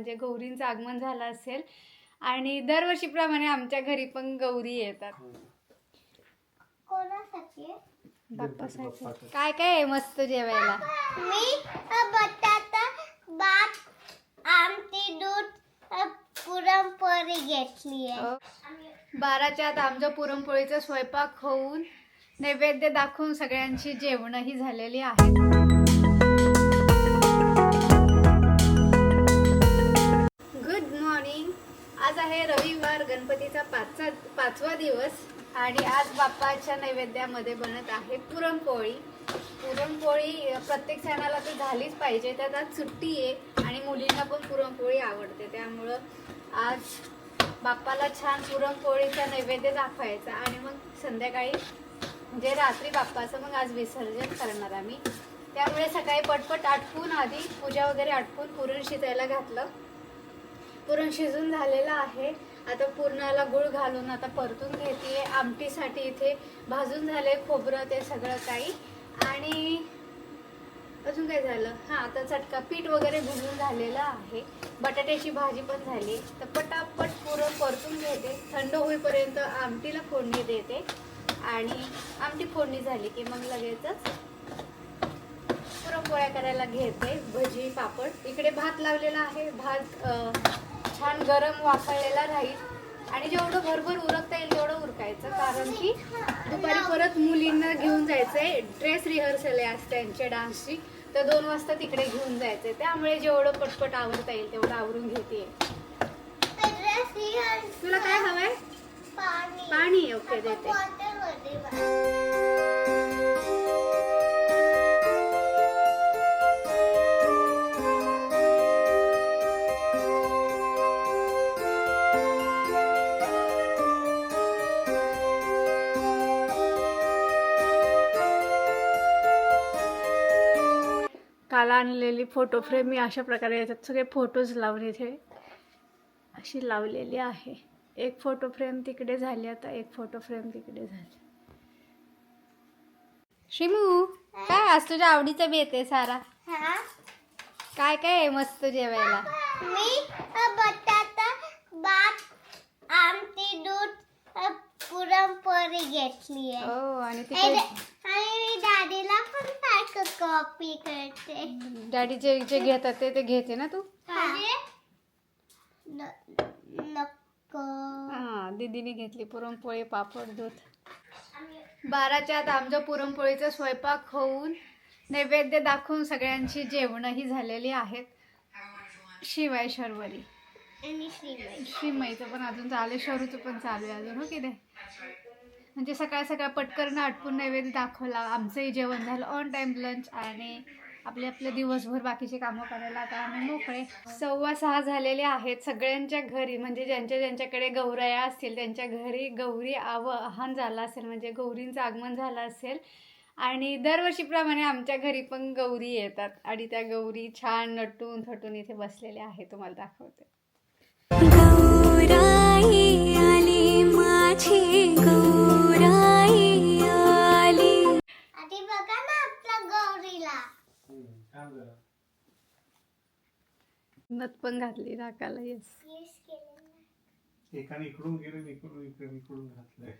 म्हणजे गौरींचं आगमन झालं असेल. आणि दरवर्षीप्रमाणे आमच्या घरी पण गौरी येतात. कोणासाठी? बाप्पासाठी. काय काय आहे मस्त जेवायला? मी अ, बटाटा भात आमटी दूध अ, पुरणपोळी घेतली आहे. अ, बाराच्या आत आमच्या पुरणपोळीचा स्वयंपाक होऊन नैवेद्य दाखवून सगळ्यांची जेवणही झालेली आहेत गुड मॉर्निंग. आज आहे रविवार गणपतीचा पाचचा पाचवा दिवस आणि आज बाप्पाच्या नैवेद्यामध्ये बनत आहे पुरणपोळी. पुरणपोळी प्रत्येक सणाला तर झालीच पाहिजे त्यात आज सुट्टी आहे आणि मुलींना पण पुरणपोळी आवडते. त्यामुळं आज बाप्पाला छान पुरणपोळीचा नैवेद्य दाखवायचा आणि मग संध्याकाळी म्हणजे रात्री बाप्पाचं मग आज विसर्जन करणार आम्ही. त्यामुळे सकाळी पटपट आटपून आधी पूजा वगैरे आटपून पुरण शिजायला घातलं. पुरण शिजून झालेलं आहे. आता पुरणाला गुळ घालून आता परतून घेते आमटीसाठी इथे भाजून झाले खोबरं ते सगळं काही. आणि अजून काय झालं? हां आता चटका पीठ वगैरे भुजून झालेलं आहे. बटाट्याची भाजी पण झाली. तर पटापट पुरण परतून घेते. थंड होईपर्यंत आमटीला फोडणी देते. आणि आमटी फोडणी झाली की मग लगेचच पुरणपोळ्या करायला घेते. भजी पापड. इकडे भात लावलेला आहे. भात छान गरम वाफळलेला राहील. आणि जेवढं भरभर उरकता येईल तेवढं उरकायचं. कारण की दुपारी परत मुलींना घेऊन जायचंय. ड्रेस रिहर्सल आहे आज त्यांच्या डान्सची तर दोन वाजता तिकडे घेऊन जायचंय. त्यामुळे जेवढं पटपट आवरता येईल तेवढं आवरून घेते. तुला काय हवंय? पाणी. ओके देते. काल आणलेली फोटो फ्रेम मी अशा प्रकारे याच्यात सगळे फोटोज लावून इथे. अशी लावलेली आहे. एक फोटो फ्रेम तिकडे झाली आता एक फोटो फ्रेम तिकडे झाली. श्रीमू काय आज तुझ्या आवडीचं बेत आहे सारा? हा? काय काय आहे मस्त जेवायला? मी बटाटा भात आमटी दूध पुरणपोळी घेतली आहे. हो आणि तिकडे आणि मी दादीला पण सारखं कॉपी करते. डॅडी जे जे घेतात ते ते घेते ना तू? म्हणजे न- नको. हा दीदीने घेतली पुरणपोळी पापड दूध. बाराच्या आत आमच्या पुरणपोळीचा स्वयंपाक होऊन नैवेद्य दाखवून सगळ्यांची जेवणही झालेली आहेत. शिवाय शर्वरी. आणि श्रीमईचं पण अजून चालू आहे शरूचं पण चालू आहे अजून हो की नाही? म्हणजे सकाळ सकाळ पटकन आटपून नैवेद्य दाखवला. आमचंही जेवण झालं. ऑन टाईम लंच आणि आपले आपले दिवसभर बाकीचे कामं करायला आता आम्ही मोकळे. सव्वा सहा झालेले आहेत सगळ्यांच्या घरी. म्हणजे ज्यांच्या ज्यांच्याकडे गौराया असतील त्यांच्या घरी गौरी आवाहन झालं असेल म्हणजे गौरींचं आगमन झालं असेल. आणि दरवर्षीप्रमाणे आमच्या घरी पण गौरी येतात. आणि त्या गौरी छान नटून थटून इथे बसलेल्या आहेत. तुम्हाला दाखवते. नथ पण घातली नाकाला येस. एकाने इकडून गेलं इकडून इकडून इकडून घातलंय.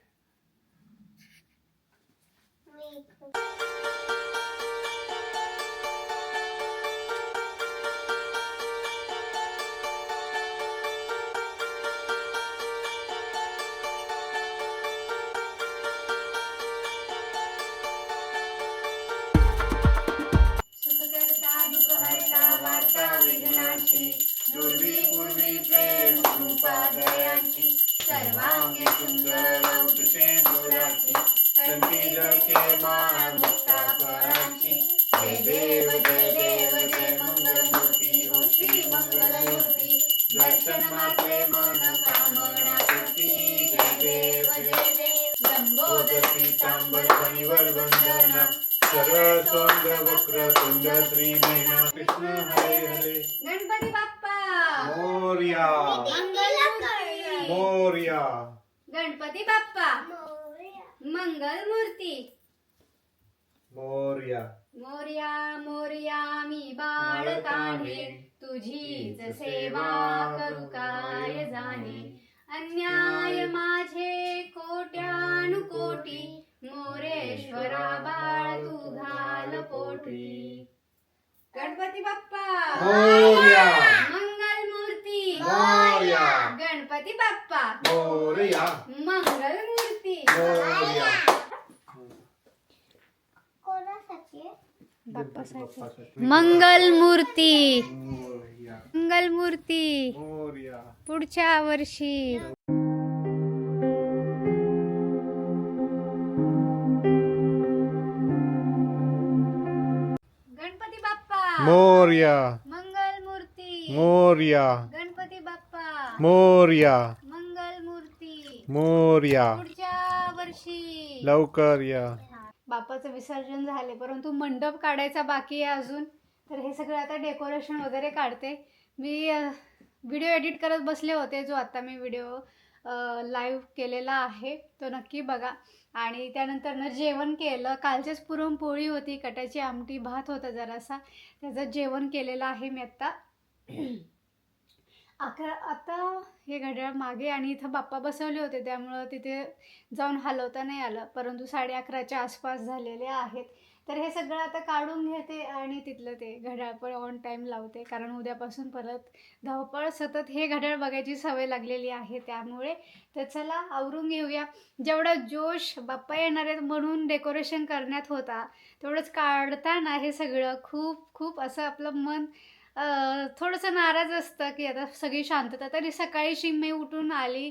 प्रेम कृपा सर्वांगी सुंदर औतशे दुराची कंती जळके मान मुक्ता पराची जय देव जय देव जय मंगलमूर्ती. ओ श्री मंगलमूर्ती. दर्शन माते मन कामना पूर्ती जय देव जय देव. लंबोदरी पीतांबर शनिवर वंदना. सरळ सोंड वक्र तुंड श्रीमेना कृष्ण हरे हरे गणपती बाप्पा मोर्या। दिदीला कळलं. मोर्या। गणपती बाप्पा। मोरया. मंगल मूर्ती मोर्या। मोर्या मोर्या मी बाळ काढीन तुझीच सेवा करू काय जाणे? अन्याय माझे कोट्यानुकोटी मोरेश्वरा बाळ तू घाल पोटी गणपती बाप्पा मोरया मंगल मूर्ती मोरया गणपती बाप्पा मोरया मंगल मूर्ती मोरया कोणासाठी बाप्पासाठी मंगल मूर्ती मोरया. मंगल मूर्ती मोरया पुढच्या वर्षी. गणपती बाप्पा. मोरया. मंगल मूर्ती मोरया. गणपती बाप्पा. मोरया. मंगल मूर्ती मोरया. पुढच्या वर्षी. लवकर या. बापाचं विसर्जन झाले परंतु मंडप काढायचा बाकी आहे अजून. तर हे सगळं आता डेकोरेशन वगैरे काढते. मी व्हिडिओ एडिट करत बसले होते जो आता मी व्हिडिओ लाईव्ह केलेला आहे तो नक्की बघा. आणि त्यानंतर जेवण केलं. कालचीच पुरणपोळी होती कटाची आमटी भात होता जरासा. त्याचं जेवण केलेलं आहे मी आत्ता अकरा आता हे घड्याळ मागे आणि इथं बाप्पा बसवले होते त्यामुळं तिथे जाऊन हलवता नाही आलं. परंतु साडे अकराच्या आसपास झालेले आहेत. तर हे सगळं आता काढून घेते आणि तिथलं ते घड्याळ पण ऑन टाईम लावते. कारण उद्यापासून परत धावपळ सतत हे घड्याळ बघायची सवय लागलेली आहे त्यामुळे. तर चला आवरून घेऊया. जेवढा जोश बाप्पा येणार आहेत म्हणून डेकोरेशन करण्यात होता तेवढंच काढताना हे सगळं खूप खूप असं आपलं मन थोडंसं नाराज असतं की आता सगळी शांतता. तरी सकाळी शिम्मे उठून आली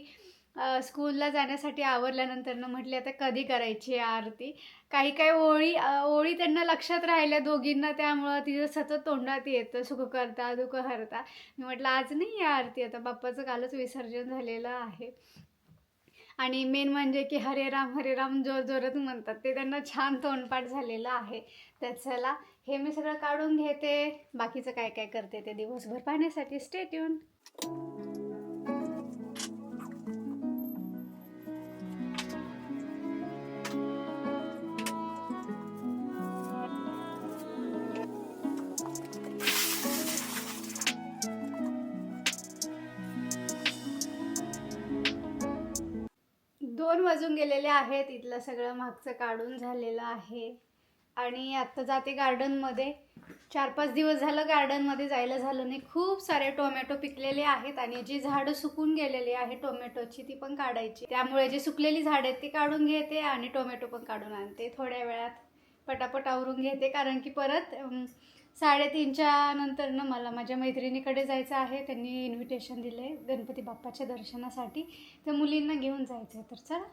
स्कूलला जाण्यासाठी आवरल्यानंतर म्हटली आता कधी करायची आरती? काही काही ओळी ओळी त्यांना लक्षात राहिल्या दोघींना. त्यामुळं तिचं सतत तोंडात येतं सुख करता दुःख हरता. मी म्हटलं आज नाही या आरती. आता बाप्पाचं कालच विसर्जन झालेलं आहे. आणि मेन म्हणजे की हरे राम हरे राम जोर जोरात म्हणतात. ते त्यांना छान तोंडपाठ झालेलं आहे. तर चला हे मी सगळं काढून घेते. बाकीचं काय काय करते ते दिवसभर पाहण्यासाठी स्टेट येऊन दोन वाजून गेलेले आहेत. इथलं सगळं मागचं काढून झालेलं आहे. आणि आत्ता जाते गार्डनमध्ये. चार पाच दिवस झालं गार्डनमध्ये जायला झालं नाही. खूप सारे टोमॅटो पिकलेले आहेत आणि जी झाडं सुकून गेलेली आहे टोमॅटोची ती पण काढायची. त्यामुळे जी सुकलेली झाडं आहेत ती काढून घेते आणि टोमॅटो पण काढून आणते थोड्या वेळात. पटापट आवरून घेते कारण की परत साडेतीनच्या साडेतीनच्या नंतरनं मला माझ्या मैत्रिणीकडे जायचं आहे. त्यांनी इन्व्हिटेशन दिलं आहे गणपती बाप्पाच्या दर्शनासाठी. तर मुलींना घेऊन जायचं आहे तर चला.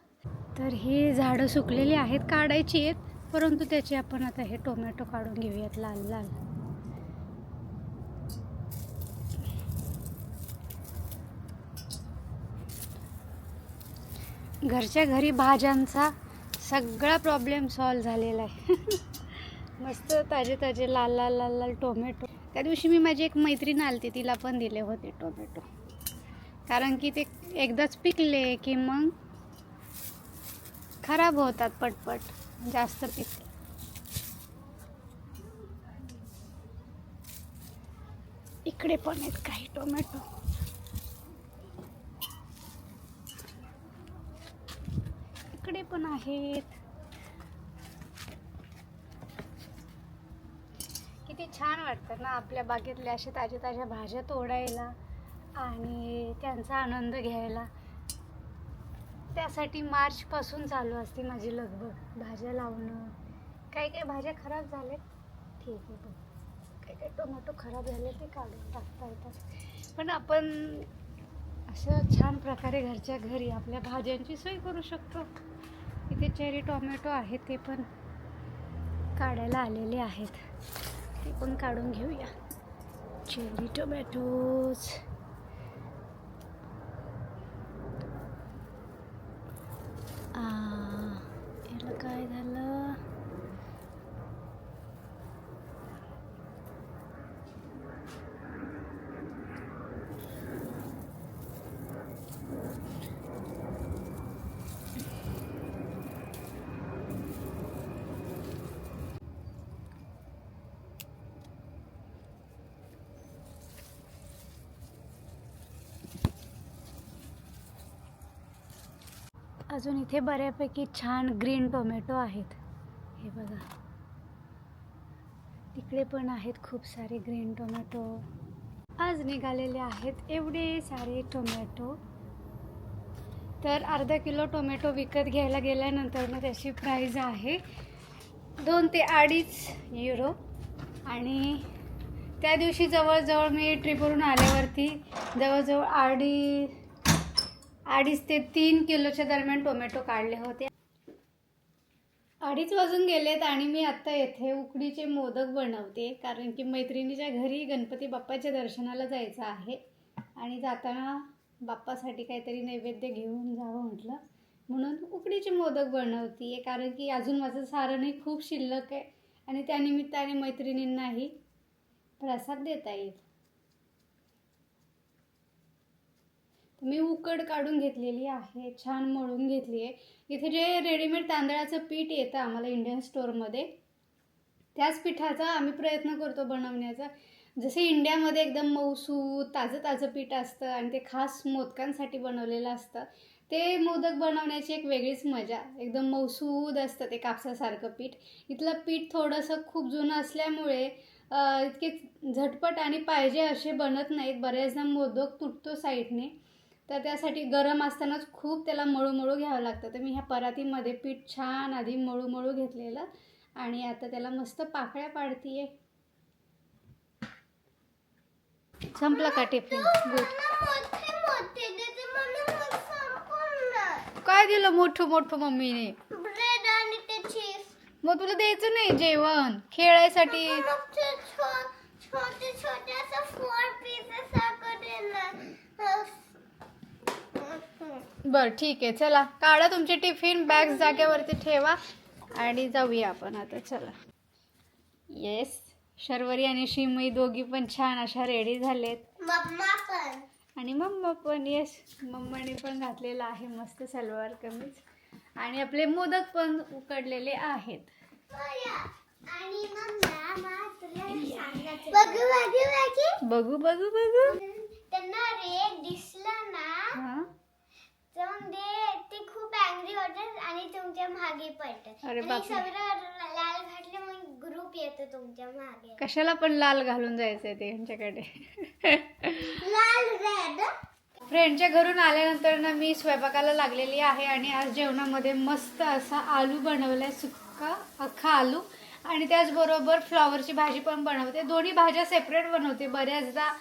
तर ही झाडं सुकलेली आहेत काढायची आहेत. परंतु त्याचे आपण आता हे टोमॅटो काढून घेऊयात लाल लाल. घरच्या घरी भाज्यांचा सगळा प्रॉब्लेम सॉल्व झालेला आहे. मस्त ताजे ताजे लाल लाल लाल लाल टोमॅटो. त्या दिवशी मी माझी एक मैत्रीण आलती तिला पण दिले होते टोमॅटो. कारण की ते एकदाच पिकले की मग खराब होतात पटपट. जास्त पिकते इकडे पण आहेत काही टोमॅटो. इकडे पण आहेत. किती छान वाटतं ना आपल्या बागेतल्या अशा ताज्या ताज्या भाज्या तोडायला आणि त्यांचा आनंद घ्यायला. त्यासाठी मार्चपासून चालू असते माझी लगबग. भाज्या लावणं. काही काही भाज्या खराब झाल्यात. ठीक आहे बघ. काही काही टोमॅटो खराब झाले ते काढून टाकता येतात. पण आपण असं छान प्रकारे घरच्या घरी आपल्या भाज्यांची सोय करू शकतो. इथे चेरी टोमॅटो आहेत ते पण काढायला आलेले आहेत. ते पण काढून घेऊया. Cherry tomatoes. अजून इथे बऱ्यापैकी छान ग्रीन टोमॅटो आहेत. हे बघा. तिकडे पण आहेत खूप सारे ग्रीन टोमॅटो. आज निघालेले आहेत एवढे सारे टोमॅटो. तर अर्धा किलो टोमॅटो विकत घ्यायला गेल्यानंतर मग त्याची प्राईज आहे दोन ते अडीच युरो आणि त्या दिवशी जवळजवळ मी ट्रिपवरून आल्यावरती जवळजवळ अडी अडीच ते तीन किलोच्या दरम्यान टोमॅटो काढले होते. अडीच वाजून गेलेत आणि मी आत्ता येथे उकडीचे मोदक बनवते. कारण की मैत्रिणीच्या घरी गणपती बाप्पाच्या दर्शनाला जायचं आहे. आणि जाताना बाप्पासाठी काहीतरी नैवेद्य घेऊन जावं म्हटलं. म्हणून उकडीचे मोदक बनवते कारण की अजून माझं सारणही खूप शिल्लक आहे. आणि त्यानिमित्ताने मैत्रिणींनाही प्रसाद देता येईल. मी उकड काढून घेतलेली आहे छान मळून घेतली आहे. इथे जे रेडीमेड तांदळाचं पीठ येतं आम्हाला इंडियन स्टोअरमध्ये त्याच पिठाचा आम्ही प्रयत्न करतो बनवण्याचा. जसे इंडियामध्ये एकदम मऊसूत ताजं ताजं पीठ असतं आणि ते खास मोदकांसाठी बनवलेलं असतं ते मोदक बनवण्याची एक वेगळीच मजा. एकदम मऊसूद असतं ते कापसासारखं पीठ. इथलं पीठ थोडंसं खूप जुनं असल्यामुळे इतके झटपट आणि पाहिजे असे बनत नाहीत. बऱ्याचदा मोदक तुटतो साईडने तर त्यासाठी गरम असतानाच खूप त्याला मळू मळू घ्यावं लागतं. तर मी ह्या परातीमध्ये पीठ छान आधी मळू मळू घेतलेलं आणि आता त्याला मस्त पाकळ्या पाडतीये. संपलं का टिफिन? काय दिलं मोठं मोठं मम्मीने? मग तुला द्यायचं नाही जेवण? खेळायसाठी? मग छोटे छोटे बरं ठीक आहे. चला काढा तुमचे टिफिन बॅग जागेवरती ठेवा. आणि जाऊया आपण आता चला. येस शर्वरी आणि शिमई दोघी पण छान अशा रेडी झालेत. मम्मा पण. आणि मम्मा पण येस मम्माने पण घातलेलं आहे मस्त सलवार कमीज. आणि आपले मोदक पण उकडलेले आहेत. बघू बघू बघू. त्यांना रेड दिसलं ना. तर मग ते खूप अँग्री होतात आणि तुमच्या मागे पडतात अरे आणि बापरे. सगळं लाल घातले मग ग्रुप येतो तुमच्या मागे. कशाला पण लाल घालून जायचंय ते यांच्याकडे. लाल रेड फ्रेंडच्या घरून आल्यानंतर ना मी स्वयंपाकाला लागलेली आहे आणि आज जेवणामध्ये मस्त असा आलू बनवलाय सुक्का अख्खा आलू. आणि त्याचबरोबर फ्लॉवरची भाजी पण बनवते. दोन्ही भाज्या सेपरेट बनवते. बऱ्याचदा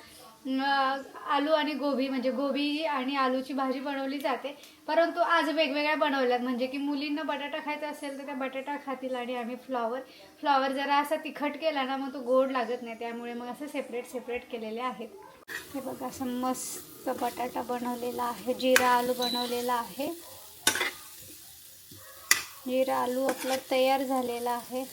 आलू आणि गोबी म्हणजे गोबी आणि आलूची भाजी बनवली जाते. परंतु आज वेगवेगळ्या बनवल्यात. म्हणजे की मुलींना बटाटा खायचा असेल तर त्या बटाटा खातील आणि आम्ही फ्लॉवर. फ्लॉवर जरा असा तिखट केला ना मग तो गोड लागत नाही. त्यामुळे मग असं सेपरेट सेपरेट केलेले आहेत. हे बघा असं मस्त बटाटा बनवलेला आहे. जिरा आलू बनवलेला आहे. जिरा आलू आपला तयार झालेला आहे.